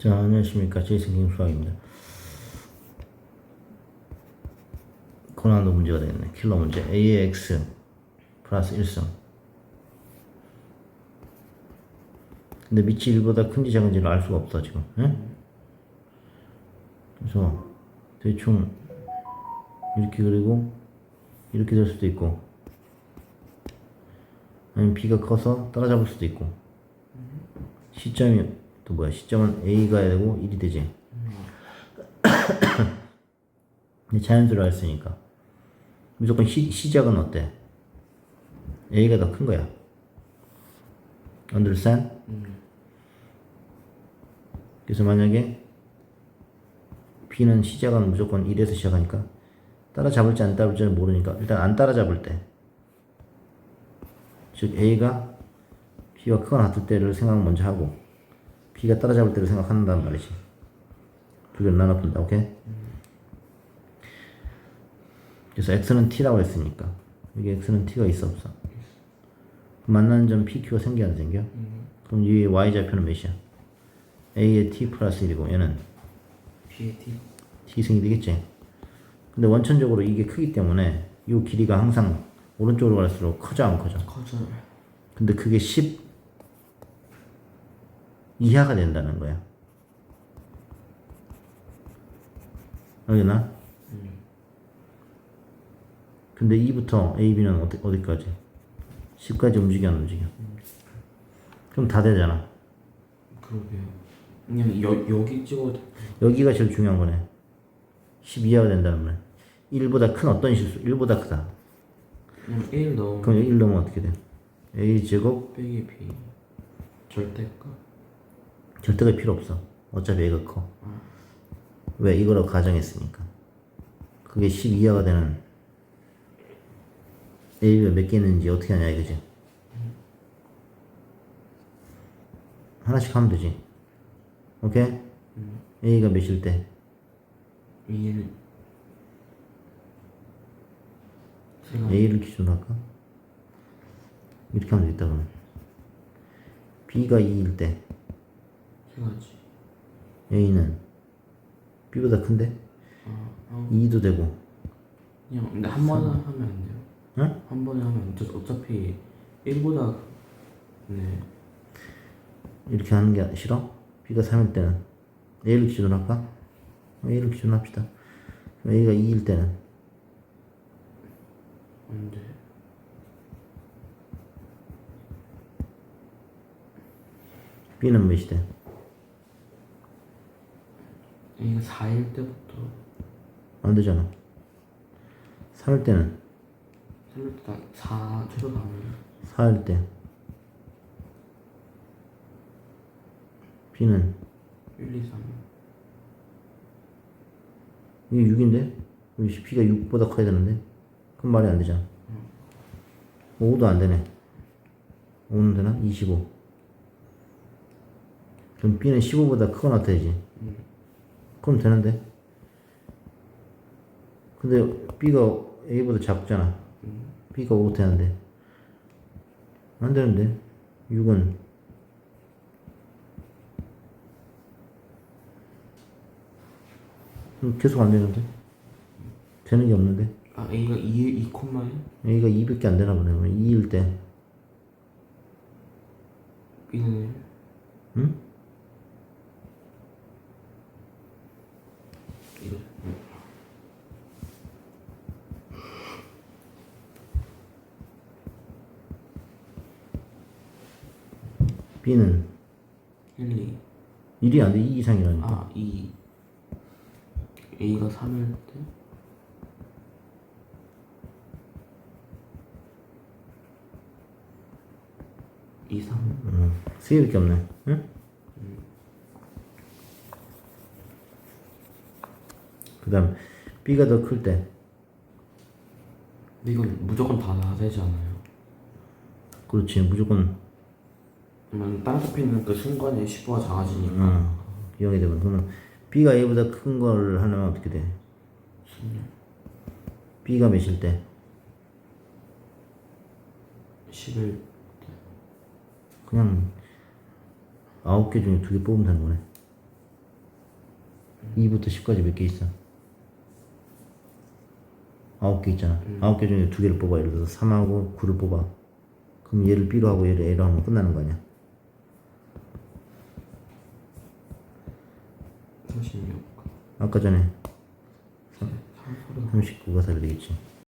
자, 안녕하십니까. 제이슨 김수학입니다. 고난도 문제가 되겠네. 킬러 문제. A의 X 플러스 1승. 근데 밑이 1보다 큰지 작은지를 알 수가 없어, 지금. 예? 그래서 대충 이렇게 그리고 이렇게 될 수도 있고 아니면 B가 커서 따라잡을 수도 있고 시점이 또 뭐야? 시점은 A가 되고 1이 되지. 근데 자연수를 알았으니까. 무조건 시, 시작은 어때? A가 더 큰 거야. Understand? 그래서 만약에 B는 시작은 무조건 1에서 시작하니까 따라잡을지 안 따라잡을지는 모르니까 일단 안 따라잡을 때. 즉 A가 B와 크거나 같을 때를 생각 먼저 하고 B가 따라잡을 때를 생각한다는 말이지 두 개를 나눠 본다 오케이? 그래서 X는 T라고 했으니까 여기 X는 T가 있어 없어? 만나는 점 PQ가 생겨 안 생겨? 그럼 이 Y좌표는 몇이야? A의 T 플러스 1이고 얘는 BAT T 생이 되겠지? 근데 원천적으로 이게 크기 때문에 이 길이가 항상 오른쪽으로 갈수록 커져 안 커져? 커져요 근데 그게 10 이하가 된다는 거야. 알겠나? 근데 2부터 A, B는 어디, 어디까지? 10까지 움직여 안 움직여? 그럼 다 되잖아. 그러게요 그냥 여, 여기 찍어도 돼 여기가 제일 중요한 거네. 10 이하가 된다는 말. 1보다 큰 어떤 실수? 1보다 크다. 그냥 1 넣으면 그럼 1 넣으면 어떻게 돼? A 제곱 빼기 B 절대가 절대가 필요 없어. 어차피 A가 커. 왜? 이거라고 가정했으니까. 그게 10 이하가 되는 A가 몇 개 있는지 어떻게 하냐 이거지. 하나씩 하면 되지. 오케이? A가 몇일 때? 1 제가 A를 기준으로 할까? 이렇게 하면 되겠다 그러면. B가 2일 때 해가지 A는 B보다 큰데? 아, 아 2도 되고 그냥 근데 한 번에 하면 안 돼요 응? 한 번에 하면 어차- 어차피 1보다 네 이렇게 하는 게 싫어? B가 3일 때는 A를 기준으로 할까? A를 기준으로 합시다. 그럼 A가 2일 때는 안 돼 B는 몇이 돼? A가 4일 때부터 안 되잖아. 3일 때는 3일 때4 최소 4일 4일 때 B는 1, 2, 3 이게 6인데? B가 6보다 커야 되는데? 그럼 말이 안 되잖아. 5도 안 되네. 5는 되나? 25. 그럼 B는 15보다 크거나 같아야지. 그럼 되는데? 근데 B가 A보다 작잖아. B가 5 되는데. 안 되는데? 6은 음, 계속 안 되는데? 되는 게 없는데? 아 A가 2, 2 콤마에 A가 2밖에 안 되나 보네. 2일 때. B는 응? 이거 B는 1, 2 1이 안 돼. 2 이상이라니까. 아, 2 A가 3일 때2, 3 음, 3개밖에 없네. 응? 그 다음, B가 더 클 때. 이건 무조건 다다 되지 않아요? 그렇지. 무조건, 그러면 땅 잡히는 그 순간에 10보가 작아지니까 음, 이용이 되면. 그러면 B가 A보다 큰 걸 하려면 어떻게 돼? B가 몇일 때? 11 그냥, 9개 중에 두 개 뽑으면 되는 거네. 2부터 10까지 몇 개 있어? 아홉 개 있잖아. 아홉 개 중에 두 개를 뽑아. 예를 들어서 3하고 9를 뽑아. 그럼 얘를 B로 하고 얘를 A로 하면 끝나는 거 아니야? 36 아까 전에 3 39가 답이 되겠지.